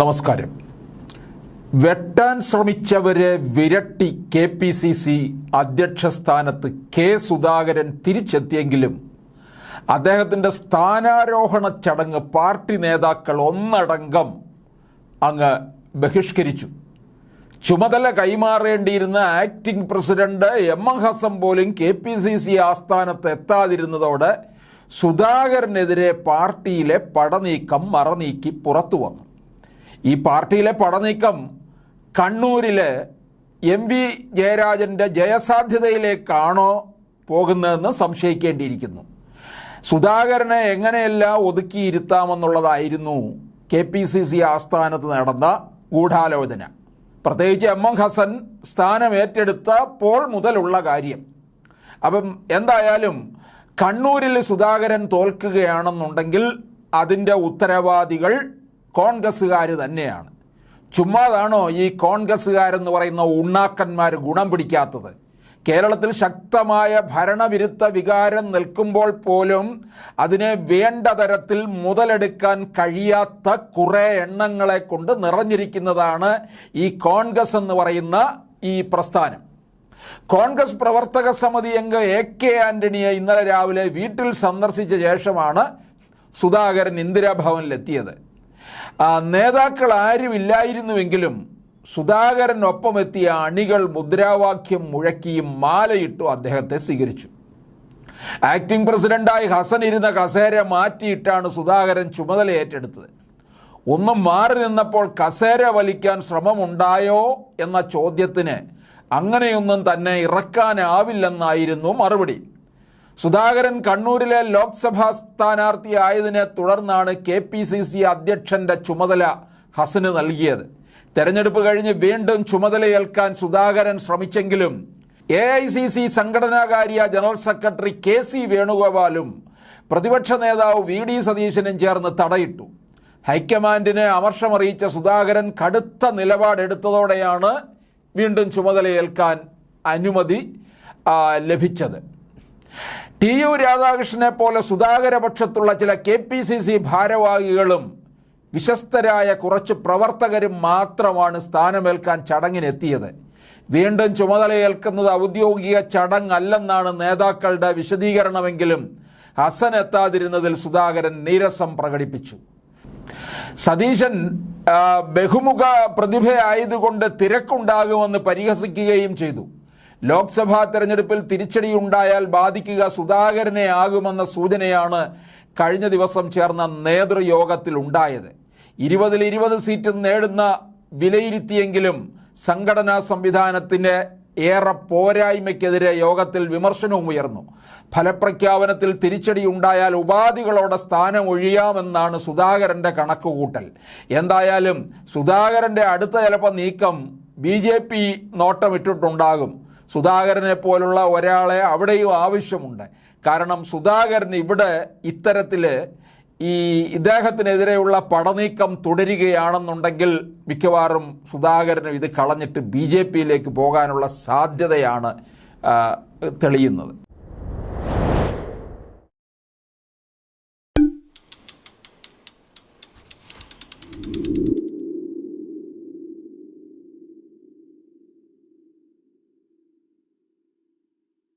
നമസ്കാരം. വെട്ടാൻ ശ്രമിച്ചവരെ വിരട്ടി കെ പി സി സി അധ്യക്ഷ സ്ഥാനത്ത് കെ സുധാകരൻ തിരിച്ചെത്തിയെങ്കിലും അദ്ദേഹത്തിന്റെ സ്ഥാനാരോഹണ ചടങ്ങ് പാർട്ടി നേതാക്കൾ ഒന്നടങ്കം അങ്ങ് ബഹിഷ്കരിച്ചു. ചുമതല കൈമാറേണ്ടിയിരുന്ന acting president M M Hassan പോലും കെ പി സി സി ആസ്ഥാനത്ത് എത്താതിരുന്നതോടെ സുധാകരനെതിരെ പാർട്ടിയിലെ പടനീക്കം മറനീക്കി പുറത്തു വന്നു ഈ പാർട്ടിയിലെ പടനീക്കം കണ്ണൂരിലെ എം വി ജയരാജന്റെ ജയസാധ്യതയിലേക്കാണോ പോകുന്നതെന്ന് സംശയിക്കേണ്ടിയിരിക്കുന്നു. സുധാകരനെ എങ്ങനെയെല്ലാം ഒതുക്കിയിരുത്താമെന്നുള്ളതായിരുന്നു കെ പി സി സി ആസ്ഥാനത്ത് നടന്ന ഗൂഢാലോചന. പ്രത്യേകിച്ച് എം എം ഹസൻ സ്ഥാനം ഏറ്റെടുത്തപ്പോൾ മുതലുള്ള കാര്യം. അപ്പം എന്തായാലും കണ്ണൂരിൽ സുധാകരൻ തോൽക്കുകയാണെന്നുണ്ടെങ്കിൽ അതിന്റെ ഉത്തരവാദികൾ കോൺഗ്രസ്സുകാർ തന്നെയാണ്. ചുമ്മാതാണോ ഈ കോൺഗ്രസ്സുകാരെന്ന് പറയുന്ന ഉണ്ണാക്കന്മാർ ഗുണം പിടിക്കാത്തത്? കേരളത്തിൽ ശക്തമായ ഭരണവിരുദ്ധ വികാരം നിൽക്കുമ്പോൾ പോലും അതിനെ വേണ്ട തരത്തിൽ മുതലെടുക്കാൻ കഴിയാത്ത കുറേ എണ്ണങ്ങളെ കൊണ്ട് നിറഞ്ഞിരിക്കുന്നതാണ് ഈ കോൺഗ്രസ് എന്ന് പറയുന്ന ഈ പ്രസ്ഥാനം. കോൺഗ്രസ് പ്രവർത്തക സമിതി അംഗ എ കെ ആന്റണിയെ ഇന്നലെ രാവിലെ വീട്ടിൽ സന്ദർശിച്ച ശേഷമാണ് സുധാകരൻ ഇന്ദിരാഭവനിലെത്തിയത്. നേതാക്കൾ ആരുമില്ലായിരുന്നുവെങ്കിലും സുധാകരനൊപ്പം എത്തിയ അണികൾ മുദ്രാവാക്യം മുഴക്കിയും മാലയിട്ടു അദ്ദേഹത്തെ സ്വീകരിച്ചു. ആക്ടിംഗ് പ്രസിഡന്റായി ഹസൻ ഇരുന്ന കസേര മാറ്റിയിട്ടാണ് സുധാകരൻ ചുമതല ഏറ്റെടുത്തത്. ഒന്നും മാറി നിന്നപ്പോൾ കസേര വലിക്കാൻ ശ്രമമുണ്ടായോ എന്ന ചോദ്യത്തിന് അങ്ങനെയൊന്നും തന്നെ ഇറക്കാനാവില്ലെന്നായിരുന്നു മറുപടി. സുധാകരൻ കണ്ണൂരിലെ ലോക്സഭാ സ്ഥാനാർത്ഥിയായതിനെ തുടർന്നാണ് കെ പി സി സി അധ്യക്ഷന്റെ ചുമതല ഹസന് നൽകിയത്. തെരഞ്ഞെടുപ്പ് കഴിഞ്ഞ് വീണ്ടും ചുമതലയേൽക്കാൻ സുധാകരൻ ശ്രമിച്ചെങ്കിലും എ ഐ സി സി സംഘടനാകാര്യ ജനറൽ സെക്രട്ടറി കെ സി വേണുഗോപാലും പ്രതിപക്ഷ നേതാവ് വി ഡി സതീശനും ചേർന്ന് തടയിട്ടു. ഹൈക്കമാൻഡിനെ അമർഷമറിയിച്ച സുധാകരൻ കടുത്ത നിലപാടെടുത്തതോടെയാണ് വീണ്ടും ചുമതലയേൽക്കാൻ അനുമതി ലഭിച്ചത്. ടി യു രാധാകൃഷ്ണനെ പോലെ സുധാകരപക്ഷത്തുള്ള ചില കെ പി സി സി ഭാരവാഹികളും വിശ്വസ്തരായ കുറച്ച് പ്രവർത്തകരും മാത്രമാണ് സ്ഥാനമേൽക്കാൻ ചടങ്ങിനെത്തിയത്. വീണ്ടും ചുമതലയേൽക്കുന്നത് ഔദ്യോഗിക ചടങ്ങല്ലെന്നാണ് നേതാക്കളുടെ വിശദീകരണമെങ്കിലും ഹസൻ എത്താതിരുന്നതിൽ സുധാകരൻ നീരസം പ്രകടിപ്പിച്ചു. സതീശൻ ബഹുമുഖ പ്രതിഭയായതുകൊണ്ട് തിരക്കുണ്ടാകുമെന്ന് പരിഹസിക്കുകയും ചെയ്തു. ലോക്സഭാ തെരഞ്ഞെടുപ്പിൽ തിരിച്ചടിയുണ്ടായാൽ ബാധിക്കുക സുധാകരനെ ആകുമെന്ന സൂചനയാണ് കഴിഞ്ഞ ദിവസം ചേർന്ന നേതൃയോഗത്തിൽ ഉണ്ടായത്. ഇരുപതിൽ ഇരുപത് സീറ്റ് നേടുന്ന വിലയിരുത്തിയെങ്കിലും സംഘടനാ സംവിധാനത്തിന്റെ ഏറെ പോരായ്മയ്ക്കെതിരെ യോഗത്തിൽ വിമർശനവും ഉയർന്നു. ഫലപ്രഖ്യാപനത്തിൽ തിരിച്ചടി ഉണ്ടായാൽ ഉപാധികളോടെ സ്ഥാനം ഒഴിയാമെന്നാണ് സുധാകരന്റെ കണക്കുകൂട്ടൽ. എന്തായാലും സുധാകരന്റെ അടുത്ത ചിലപ്പോൾ നീക്കം ബി ജെ പി നോട്ടമിട്ടിട്ടുണ്ടാകും. സുധാകരനെ പോലുള്ള ഒരാളെ അവിടെയും ആവശ്യമുണ്ട്. കാരണം സുധാകരൻ ഇവിടെ ഇത്തരത്തിൽ ഈ ഇദ്ദേഹത്തിനെതിരെയുള്ള പടനീക്കം തുടരുകയാണെന്നുണ്ടെങ്കിൽ മിക്കവാറും സുധാകരനും ഇത് കളഞ്ഞിട്ട് ബി ജെ പിയിലേക്ക് പോകാനുള്ള സാധ്യതയാണ് തെളിയുന്നത്.